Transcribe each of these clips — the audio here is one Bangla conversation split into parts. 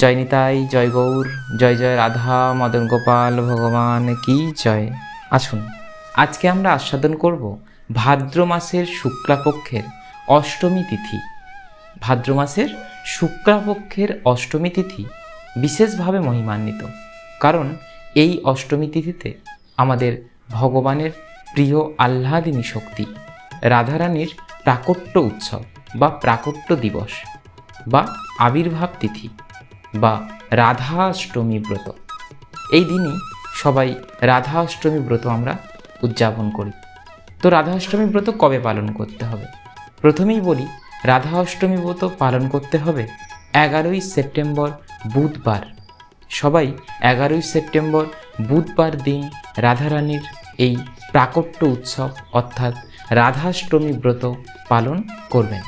জয় নিতাই, জয় গৌর, জয় জয় রাধা, মদন গোপাল, ভগবান কি জয়। আসুন, আজকে আমরা আস্বাদন করব ভাদ্র মাসের শুক্লাপক্ষের অষ্টমী তিথি। ভাদ্র মাসের শুক্লাপক্ষের অষ্টমী তিথি বিশেষভাবে মহিমান্বিত, কারণ এই অষ্টমী তিথিতে আমাদের ভগবানের প্রিয় আহ্লাদিনী শক্তি, রাধারানীর প্রাকট্য উৎসব বা প্রাকট্য দিবস বা আবির্ভাব তিথি। বা রাধা অষ্টমী ব্রত। এই দিনই সবাই রাধা অষ্টমী ব্রত আমরা উদযাপন করি। তো রাধা অষ্টমী ব্রত কবে পালন করতে হবে? প্রথমেই বলি রাধা অষ্টমী ব্রত পালন করতে হবে এগারোই সেপ্টেম্বর বুধবার। সবাই এগারোই সেপ্টেম্বর বুধবার দিন রাধারানীর এই প্রাকট্য উৎসব অর্থাৎ রাধাষ্টমী ব্রত পালন করবেন।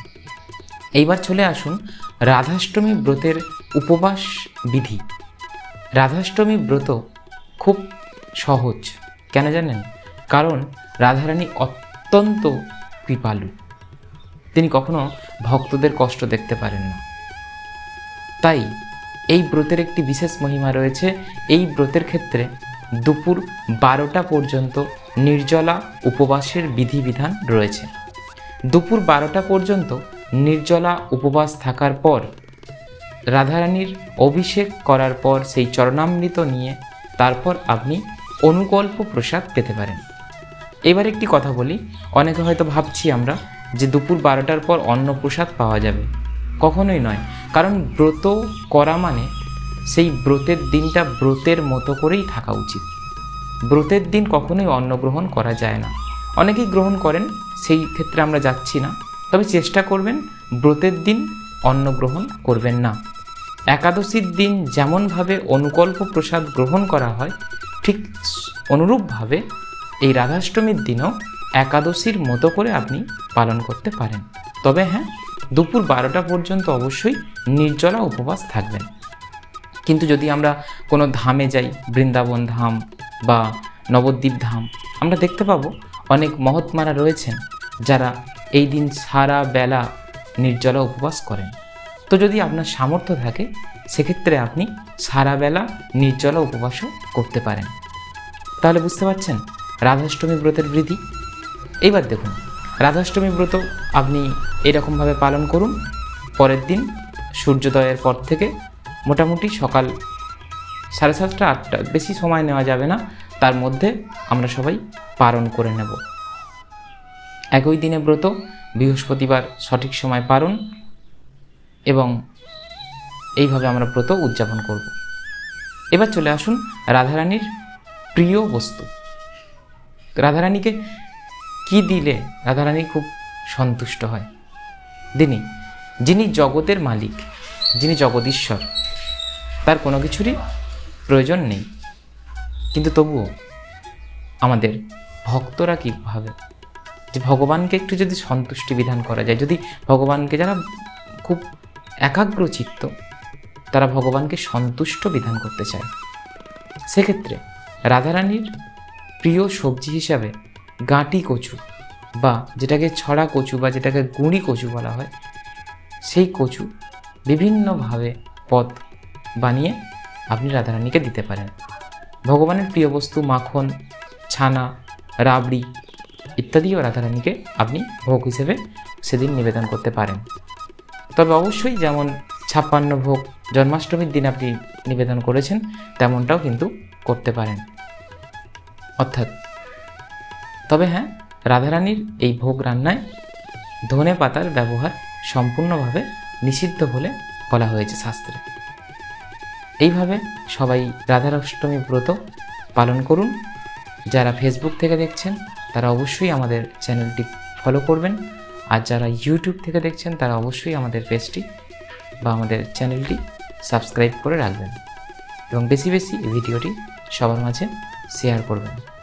এইবার চলে আসুন রাধাষ্টমী ব্রতের উপবাস বিধি। রাধাষ্টমী ব্রত খুব সহজ, কেন জানেন? কারণ রাধারানী অত্যন্ত কৃপালু। তিনি কখনো ভক্তদের কষ্ট দেখতে পারেন না। তাই এই ব্রতের একটি বিশেষ মহিমা রয়েছে। এই ব্রতের ক্ষেত্রে দুপুর বারোটা পর্যন্ত নির্জলা উপবাসের বিধিবিধান রয়েছে। দুপুর বারোটা পর্যন্ত নির্জলা উপবাস থাকার পর, রাধারানীর অভিষেক করার পর সেই চরণামৃত নিয়ে তারপর আপনি অনুকল্প প্রসাদ পেতে পারেন। এবার একটি কথা বলি, অনেকে হয়তো ভাবছি আমরা যে দুপুর বারোটার পর অন্ন প্রসাদ পাওয়া যাবে। কখনোই নয়, কারণ ব্রত করা মানে সেই ব্রতের দিনটা ব্রতের মতো করেই থাকা উচিত। ব্রতের দিন কখনোই অন্ন গ্রহণ করা যায় না। অনেকেই গ্রহণ করেন, সেই ক্ষেত্রে আমরা যাচ্ছি না। তবে চেষ্টা করবেন ব্রতের দিন অন্ন গ্রহণ করবেন না। একাদশীর দিন যেমনভাবে অনুকল্প প্রসাদ গ্রহণ করা হয়, ঠিক অনুরূপভাবে এই রাধাষ্টমীর দিনও একাদশীর মতো করে আপনি পালন করতে পারেন। তবে হ্যাঁ দুপুর বারোটা পর্যন্ত অবশ্যই নির্জলা উপবাস থাকবেন। কিন্তু যদি আমরা কোনো ধামে যাই, বৃন্দাবন ধাম বা নবদ্বীপ ধাম, আমরা দেখতে পাবো অনেক মহাত্মারা রয়েছেন যারা এই দিন সারা বেলা নির্জলা উপবাস করেন। তো যদি আপনার সামর্থ্য থাকে, সেক্ষেত্রে আপনি সারা বেলা নির্জলা উপবাসও করতে পারেন। তাহলে বুঝতে পারছেন রাধাষ্টমী ব্রতের বৃদ্ধি এইবার দেখুন, রাধাষ্টমী ব্রত আপনি এরকমভাবে পালন করুন। পরের দিন সূর্যোদয়ের পর থেকে মোটামুটি সকাল সাড়ে সাতটা আটটা, বেশি সময় নেওয়া যাবে না। তার মধ্যে আমরা সবাই পালন করে নেব। একই দিনে ব্রত, বৃহস্পতিবার সঠিক সময় পালন এবং এইভাবে আমরা ব্রত উদযাপন করব। এবার চলে আসুন রাধারানীর প্রিয় বস্তু। রাধারানীকে কি দিলে রাধারানী খুব সন্তুষ্ট হয়? তিনি যিনি জগতের মালিক, যিনি জগদীশ্বর, তার কোনো কিছুরই প্রয়োজন নেই। কিন্তু তবুও আমাদের ভক্তরা কী ভাবে যে ভগবানকে একটু যদি সন্তুষ্টি বিধান করা যায়, যদি ভগবানকে যারা খুব একাগ্র চিত্ত, তারা ভগবানকে সন্তুষ্ট বিধান করতে চায়। সেক্ষেত্রে রাধারানীর প্রিয় সবজি হিসাবে গাঁটি কচু বা যেটাকে ছড়া কচু বা যেটাকে গুঁড়ি কচু বলা হয়, সেই কচু বিভিন্নভাবে পদ বানিয়ে আপনি রাধারানীকে দিতে পারেন। ভগবানের প্রিয় বস্তু মাখন, ছানা, রাবড়ি ইত্যাদিও রাধারানীকে আপনি ভোগ হিসেবে সেদিন নিবেদন করতে পারেন। তবে অবশ্যই যেমন ছাপ্পান্ন ভোগ জন্মাষ্টমীর দিন আপনি নিবেদন করেছেন, তেমনটাও কিন্তু করতে পারেন। অর্থাৎ, তবে হ্যাঁ রাধারানীর এই ভোগ রান্নায় ধনে পাতার ব্যবহার সম্পূর্ণভাবে নিষিদ্ধ বলে বলা হয়েছে শাস্ত্রে। এইভাবে সবাই রাধারাষ্টমী ব্রত পালন করুন। যারা ফেসবুক থেকে দেখছেন তারা অবশ্যই আমাদের চ্যানেলটি ফলো করবেন। আর যারা ইউটিউব থেকে দেখছেন, তারা অবশ্যই আমাদের পেজটি বা আমাদের চ্যানেলটি সাবস্ক্রাইব করে রাখবেন। এবং বেশি বেশি এই ভিডিওটি সবার মাঝে শেয়ার করবেন।